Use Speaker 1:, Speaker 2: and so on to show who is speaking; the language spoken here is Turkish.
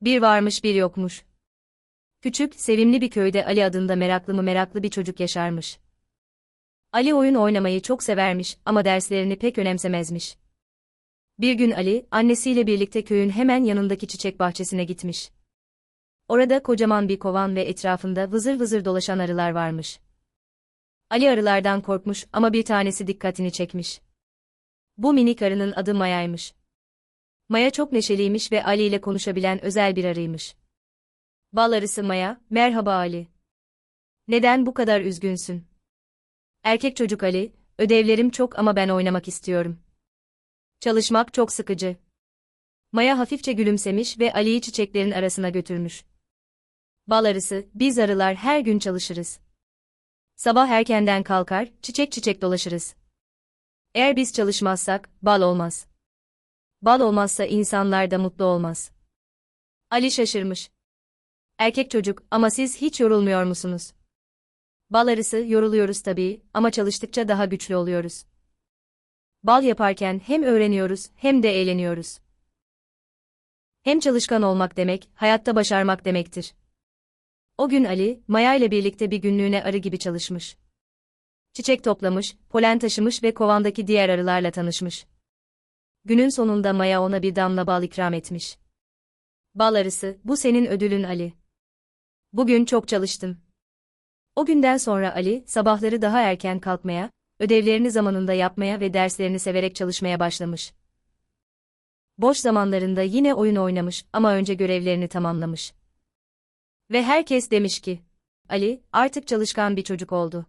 Speaker 1: Bir varmış bir yokmuş. Küçük, sevimli bir köyde Ali adında meraklı mı meraklı bir çocuk yaşarmış. Ali oyun oynamayı çok severmiş ama derslerini pek önemsemezmiş. Bir gün Ali, annesiyle birlikte köyün hemen yanındaki çiçek bahçesine gitmiş. Orada kocaman bir kovan ve etrafında vızır vızır dolaşan arılar varmış. Ali arılardan korkmuş ama bir tanesi dikkatini çekmiş. Bu minik arının adı Maya'ymış. Maya çok neşeliymiş ve Ali ile konuşabilen özel bir arıymış. Bal arısı Maya, merhaba Ali. Neden bu kadar üzgünsün? Erkek çocuk Ali, ödevlerim çok ama ben oynamak istiyorum. Çalışmak çok sıkıcı. Maya hafifçe gülümsemiş ve Ali'yi çiçeklerin arasına götürmüş. Bal arısı, biz arılar her gün çalışırız. Sabah erkenden kalkar, çiçek çiçek dolaşırız. Eğer biz çalışmazsak, bal olmaz. Bal olmazsa insanlar da mutlu olmaz. Ali şaşırmış. Erkek çocuk, ama siz hiç yorulmuyor musunuz? Bal arısı, yoruluyoruz tabii, ama çalıştıkça daha güçlü oluyoruz. Bal yaparken hem öğreniyoruz, hem de eğleniyoruz. Hem çalışkan olmak demek, hayatta başarmak demektir. O gün Ali, Maya ile birlikte bir günlüğüne arı gibi çalışmış. Çiçek toplamış, polen taşımış ve kovandaki diğer arılarla tanışmış. Günün sonunda Maya ona bir damla bal ikram etmiş. Bal arısı, bu senin ödülün Ali. Bugün çok çalıştım. O günden sonra Ali, sabahları daha erken kalkmaya, ödevlerini zamanında yapmaya ve derslerini severek çalışmaya başlamış. Boş zamanlarında yine oyun oynamış ama önce görevlerini tamamlamış. Ve herkes demiş ki, Ali, artık çalışkan bir çocuk oldu.